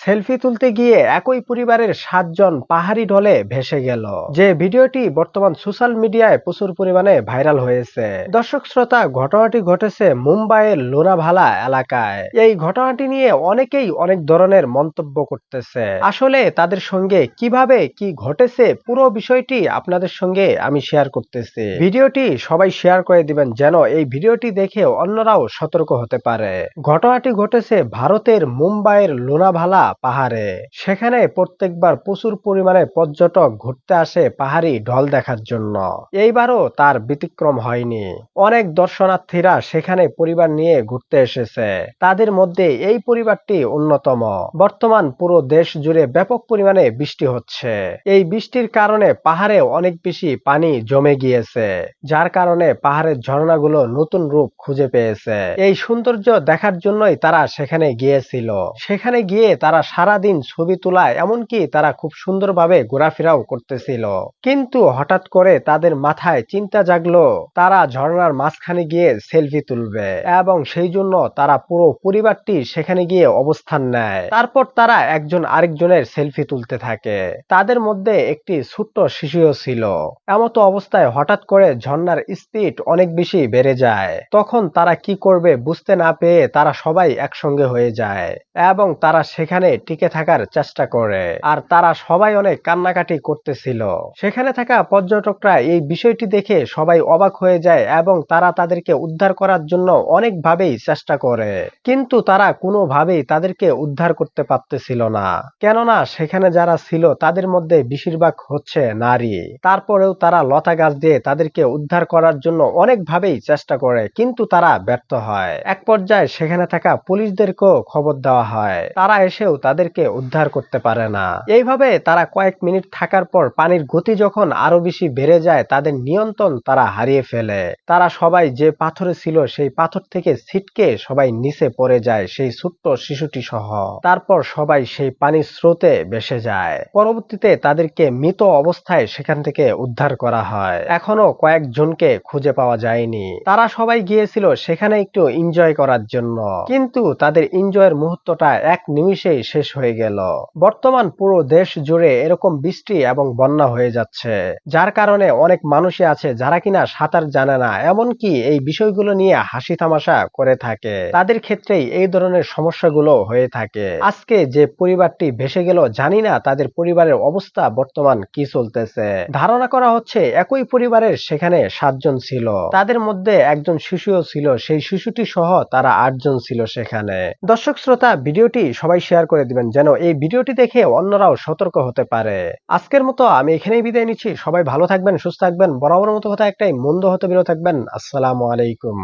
Selfie তুলতে গিয়ে একই পরিবারের সাতজন পাহাড়ি ঢলে ভেসে গেল। যে ভিডিওটি বর্তমান সোশ্যাল মিডিয়ায় প্রচুর পরিমাণে ভাইরাল হয়েছে। দর্শক শ্রোতা, ঘটনাটি ঘটেছে মুম্বাইয়ের লোনাভালা এলাকায়। এই ঘটনাটি নিয়ে অনেকেই অনেক ধরনের মন্তব্য করতেছে। আসলে তাদের সঙ্গে কীভাবে কি ঘটেছে পুরো বিষয়টি আপনাদের সঙ্গে আমি শেয়ার করতেছি। ভিডিওটি সবাই শেয়ার করে দিবেন যেন এই ভিডিওটি দেখে অন্যরাও সতর্ক হতে পারে। ঘটনাটি ঘটেছে ভারতের মুম্বাইয়ের লোনাভালা পাহাড়ে। সেখানে প্রত্যেকবার প্রচুর পরিমাণে পর্যটক ঘুরতে আসে পাহাড়ি ঢল দেখার জন্য। এইবারও তার ব্যতিক্রম হয়নি। অনেক দর্শনার্থীরা সেখানে পরিবার নিয়ে ঘুরতে এসেছে। তাদের মধ্যে এই পরিবারটি অন্যতম। বর্তমান পুরো দেশ জুড়ে ব্যাপক পরিমাণে বৃষ্টি হচ্ছে। এই বৃষ্টির কারণে পাহাড়ে অনেক বেশি পানি জমে গিয়েছে, যার কারণে পাহাড়ের ঝর্ণাগুলো নতুন রূপ খুঁজে পেয়েছে। এই সৌন্দর্য দেখার জন্যই তারা সেখানে গিয়েছিল। সেখানে গিয়ে তারা সারাদিন ছবি তোলায়, এমনকি তারা খুব সুন্দরভাবে ঘোরাফেরাও করতেছিল। কিন্তু হঠাৎ করে তাদের মাথায় চিন্তা জাগলো, তারা ঝর্ণার মাঝখানে গিয়ে সেলফি তুলবে এবং সেই জন্য তারা পুরো পরিবারটি সেখানে গিয়ে অবস্থান নেয়। তারপর তারা একজন আরেকজনের সেলফি তুলতে থাকে। তাদের মধ্যে একটি ছোট্ট শিশুও ছিল। এমতো অবস্থায় হঠাৎ করে ঝর্ণার স্পিড অনেক বেশি বেড়ে যায়। তখন তারা কি করবে বুঝতে না পেয়ে তারা সবাই একসঙ্গে হয়ে যায় এবং তারা সেখানে টিকে থাকার চেষ্টা করে। আর তারা সবাই অনেক কান্নাকাটি করতেছিল। সেখানে থাকা পর্যটকরা এই বিষয়টি দেখে সবাই অবাক হয়ে যায় এবং তারা তাদেরকে উদ্ধার করার জন্য অনেকভাবেই চেষ্টা করে। কিন্তু তারা কোনোভাবেই তাদেরকে উদ্ধার করতে পারতেছিল না। কেননা সেখানে যারা ছিল তাদের মধ্যে বেশিরভাগ হচ্ছে নারী। তারপরেও তারা লতা গাছ দিয়ে তাদেরকে উদ্ধার করার জন্য অনেকভাবেই চেষ্টা করে, কিন্তু তারা ব্যর্থ হয়। এক পর্যায়ে সেখানে থাকা পুলিশদেরকেও খবর দেওয়া হয়। তারা এসেও তাদেরকে উদ্ধার করতে পারে না। এইভাবে তারা কয়েক মিনিট থাকার পর পানির গতি যখন আরও বেশি বেড়ে যায়, তাদের নিয়ন্ত্রণ তারা হারিয়ে ফেলে। তারা সবাই যে পাথরে ছিল, সেই পাথর থেকে ছিটকে সবাই নিচে পড়ে যায়, সেই ছোট্ট শিশুটি সহ। তারপর সবাই সেই পানির স্রোতে ভেসে যায়। পরবর্তীতে তাদেরকে মৃত অবস্থায় সেখান থেকে উদ্ধার করা হয়। এখনও কয়েকজনকে খুঁজে পাওয়া যায়নি। তারা সবাই গিয়েছিল সেখানে একটু এনজয় করার জন্য। কিন্তু তাদের এনজয়ের মুহূর্তটা এক নিমিষেই শেষ হয়ে গেল। বর্তমান পুরো দেশ জুড়ে এরকম বৃষ্টি এবং বন্যা হয়ে যাচ্ছে, যার কারণে অনেক মানুষই আছে যারা কিনা সাঁতার জানে না, এমনকি এই বিষয়গুলো নিয়ে হাসি তামাশা করে থাকে। তাদের ক্ষেত্রেই এই ধরনের সমস্যাগুলো হয়ে থাকে। আজকে যে পরিবারটি ভেসে গেল, জানি না তাদের পরিবারের অবস্থা বর্তমান কি চলতেছে। ধারণা করা হচ্ছে একই পরিবারের সেখানে সাতজন ছিল। তাদের মধ্যে একজন শিশুও ছিল, সেই শিশুটি সহ তারা আটজন ছিল সেখানে। দর্শক শ্রোতা ভিডিওটি সবাই শেয়ার করে দিবেন যেন এই ভিডিওটি দেখে অন্যরাও সতর্ক হতে পারে। আজকের মতো আমি এখানেই বিদায় নিচ্ছি। সবাই ভালো থাকবেন, সুস্থ থাকবেন বরাবর মতো কথা একটাই মন্দ হতে বিরত থাকবেন। আসসালামু আলাইকুম।